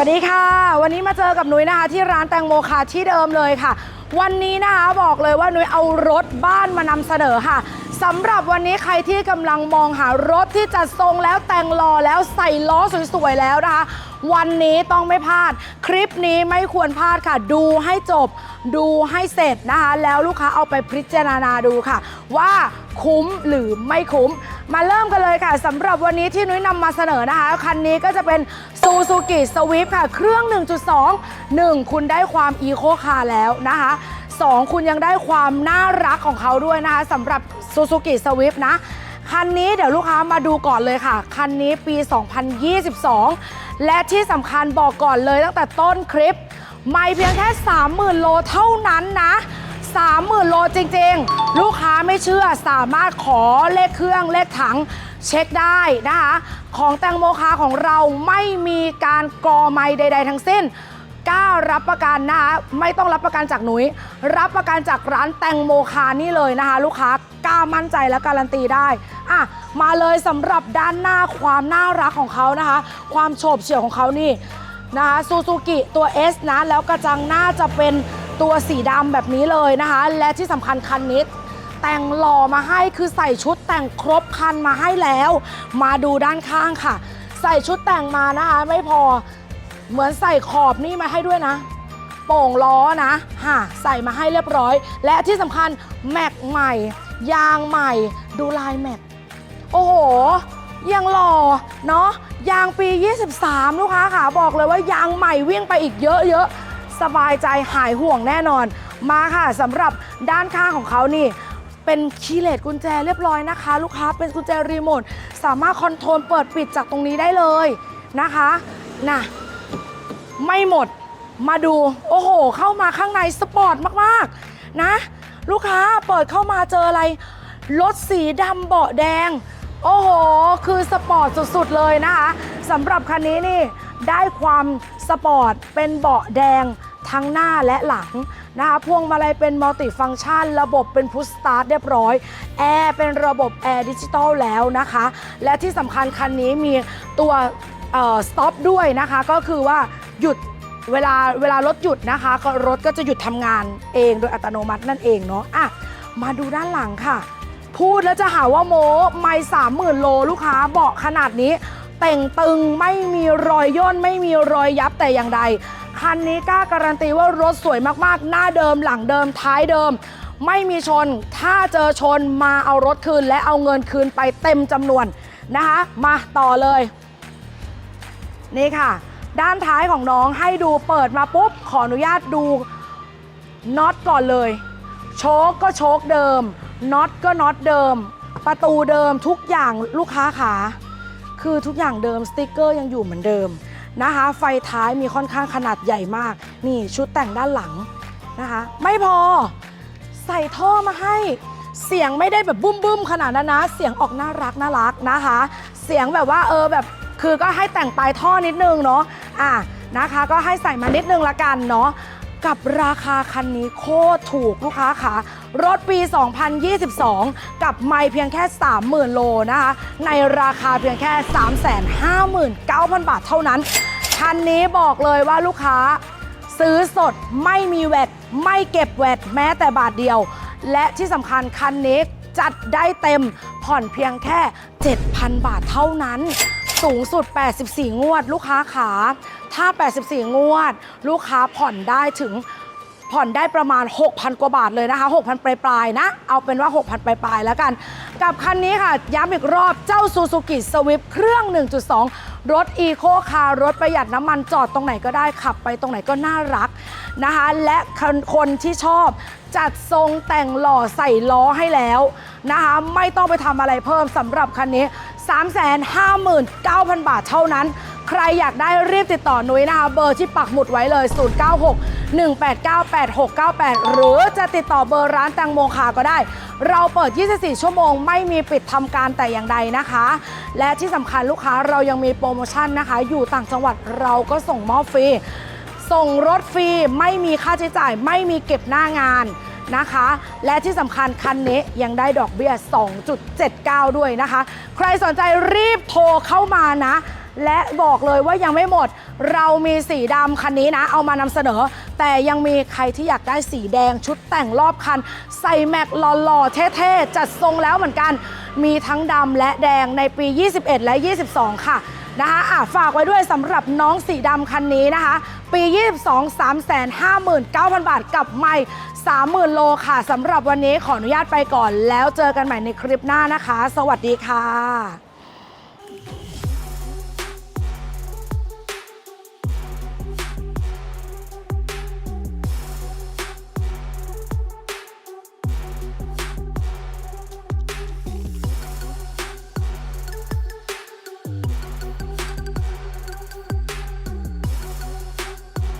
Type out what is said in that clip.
วัสดีค่ะ วันนี้มาเจอกับนุ้ยนะคะ ที่ร้านแตงโมคาที่เดิมเลยค่ะ วันนี้นะคะบอกเลยว่านุ้ยเอารถบ้านมานำเสนอค่ะสำหรับวันนี้ใครที่กำลังมองหารถที่จัดทรงแล้วแต่งรอแล้วใส่ล้อสวยๆแล้วนะคะ วันนี้ต้องไม่พลาด คลิปนี้ไม่ควรพลาดค่ะ ดูให้จบ ดูให้เสร็จนะคะ แล้วลูกค้าเอาไปพิจารณาดูค่ะ ว่าคุ้มหรือไม่คุ้ม มาเริ่มกันเลยค่ะสำหรับวันนี้ที่นุ้ยนำมาเสนอนะคะ คันนี้ก็จะเป็น Suzuki Swift ค่ะ เครื่อง 1.2 1 คุณได้ความอีโคคาร์แล้วนะคะ 2 คุณยังได้ความน่ารักของเขาด้วยนะคะสำหรับ Suzuki Swift นะ คันนี้เดี๋ยวลูกค้ามาดูก่อนเลยค่ะ คันนี้ปี 2022 และที่สำคัญบอกก่อนเลยตั้งแต่ต้นคลิป ไม่เพียงแค่ 30,000 โลเท่านั้นนะ 30,000 โลจริง ๆ ลูกค้าไม่เชื่อสามารถขอเลขเครื่องเลขถังเช็คได้นะคะ ของแตงโมคาของเราไม่มีการกอไม่ใด ๆ ทั้งสิ้นกล้ารับประกันนะคะไม่ต้องรับประกันจากหนุยรับประกันจากร้านแตงโมคานี่เลยนะคะ ลูกค้ากล้ามั่นใจและการันตีได้อะมาเลยสำหรับด้านหน้าความน่ารักของเขานะคะ ความโฉบเฉี่ยวของเขานี่นะคะซูซูกิตัว S นะแล้วกระจังหน้าจะเป็น ตัวสีดำแบบนี้เลยนะคะ และที่สำคัญคันนี้แต่งหล่อมาให้คือใส่ชุดแต่งครบคันมาให้แล้ว มาดูด้านข้างค่ะ ใส่ชุดแต่งมานะคะไม่พอเหมือนใส่ขอบนี่มาให้ด้วยนะ โป่งล้อนะฮะใส่มาให้เรียบร้อย และที่สำคัญแม็กใหม่ ยางใหม่ ดูลายแม็กโอ้โห ยังหล่อเนาะยางปี 23 ลูกค้าค่ะบอกเลยว่ายางใหม่วิ่งไปอีกเยอะๆ สบายใจหายห่วงแน่นอน มาค่ะสำหรับด้านข้างของเขานี่ เป็นคีย์เลสกุญแจเรียบร้อยนะคะ ลูกค้าเป็นกุญแจรีโมทสามารถคอนโทรลเปิดปิดจากตรงนี้ได้เลยนะคะน่ะไม่หมดมาดู โอ้โห เข้ามาข้างในสปอร์ตมากๆ นะ ลูกค้าเปิดเข้ามาเจออะไรรถสีดำเบาะแดง โอ้โห คือสปอร์ตสุดๆเลยนะคะสำหรับคันนี้นี่ได้ความสปอร์ตเป็นเบาะแดง ทั้งหน้าและหลังนะคะพวงมาลัยเป็นมัลติฟัง c t ชัน ระบบเป็นพุชสตาร์ทเรียบร้อย แอร์เป็นระบบแอร์ดิจิตอลแล้วนะคะ และที่สำคัญคันนี้มีตัวสต็อปด้วยนะคะ ก็คือว่าหยุดเวลาเวลารถหยุดนะคะก็รถก็จะหยุดทำงานเองโดยอัตโนมัตินั่นเองเนาะอะมาดูด้านหลังค่ะ พูดแล้วจะหาว่าโมไม่สามหมื่นโลลูกค้าเบาะขนาดนี้เต่งตึงไม่มีรอยย่นไม่มีรอยยับแต่อย่างใด คันนี้กล้าการันตีว่ารถสวยมากๆ หน้าเดิมหลังเดิมท้ายเดิม ไม่มีชน ถ้าเจอชนมาเอารถคืนและเอาเงินคืนไปเต็มจำนวนนะคะ มาต่อเลย นี่ค่ะ ด้านท้ายของน้องให้ดูเปิดมาปุ๊บ ขออนุญาตดูน็อตก่อนเลย โชคก็โชคเดิมน็อตก็น็อตเดิม ประตูเดิมทุกอย่างลูกค้าขาคือทุกอย่างเดิมสติกเกอร์ยังอยู่เหมือนเดิม นะคะ ไฟท้ายมีค่อนข้างขนาดใหญ่มาก นี่ชุดแต่งด้านหลังนะคะ ไม่พอใส่ท่อมาให้เสียงไม่ได้แบบบุ้มบุ้มขนาดนั้นนะ เสียงออกน่ารักน่ารักนะคะ เสียงแบบว่าเออแบบคือก็ให้แต่งปลายท่อนิดนึงเนาะอะนะคะ ก็ให้ใส่มานิดนึงละกันเนาะ กับราคาคันนี้โคตรถูกลูกค้าค่ะ รถปี 2022 กับไม่เพียงแค่ 30,000 โลนะคะ ในราคาเพียงแค่ 359,000 บาทเท่านั้น คันนี้บอกเลยว่าลูกค้าซื้อสดไม่มีแวดไม่เก็บแวดแม้แต่บาทเดียว และที่สำคัญคันนี้จัดได้เต็มผ่อนเพียงแค่ 7,000 บาทเท่านั้น สูงสุด 84 งวด ลูกค้าขาถ้า 84 งวด ลูกค้าผ่อนได้ถึงผ่อนได้ประมาณ 6,000 กว่าบาทเลยนะคะ 6,000 ปลายๆนะ เอาเป็นว่า 6,000 ปลายๆแล้วกัน กับคันนี้ค่ะ ย้ำอีกรอบเจ้า Suzuki Swift เครื่อง 1.2 รถ Eco คารรถประหยัดน้ำมันจอดตรงไหนก็ได้ขับไปตรงไหนก็น่ารักนะคะ และคนคนที่ชอบจัดทรงแต่งหล่อใส่ล้อให้แล้วนะคะ ไม่ต้องไปทำอะไรเพิ่มสำหรับคันนี้ 359,000 บาทเท่านั้น ใครอยากได้รีบติดต่อนุ้ยนะคะ เบอร์ที่ปักหมุดไว้เลย 096 189 8698 หรือจะติดต่อเบอร์ร้านแตงโมคาก็ได้ เราเปิด 24 ชั่วโมง ไม่มีปิดทำการแต่อย่างใดนะคะ และที่สำคัญลูกค้าเรายังมีโปรโมชั่นนะคะ อยู่ต่างจังหวัดเราก็ส่งมอบฟรีส่งรถฟรีไม่มีค่าใช้จ่ายไม่มีเก็บหน้างาน นะคะ และที่สำคัญคันนี้ยังได้ดอกเบี้ย 2.79 ด้วยนะคะ ใครสนใจรีบโทรเข้ามานะ และบอกเลยว่ายังไม่หมด เรามีสีดำคันนี้นะ เอามานำเสนอ แต่ยังมีใครที่อยากได้สีแดงชุดแต่งรอบคัน ใส่แม็กหล่อๆเท่ๆ จัดทรงแล้วเหมือนกัน มีทั้งดำและแดงในปี 21 และ 22 ค่ะนะคะอะฝากไว้ด้วยสำหรับน้องสีดำคันนี้นะคะ ปี 22 359,000 บาทกับไม่30,000 โลค่ะสำหรับวันนี้ขออนุญาตไปก่อน แล้วเจอกันใหม่ในคลิปหน้านะคะ สวัสดีค่ะ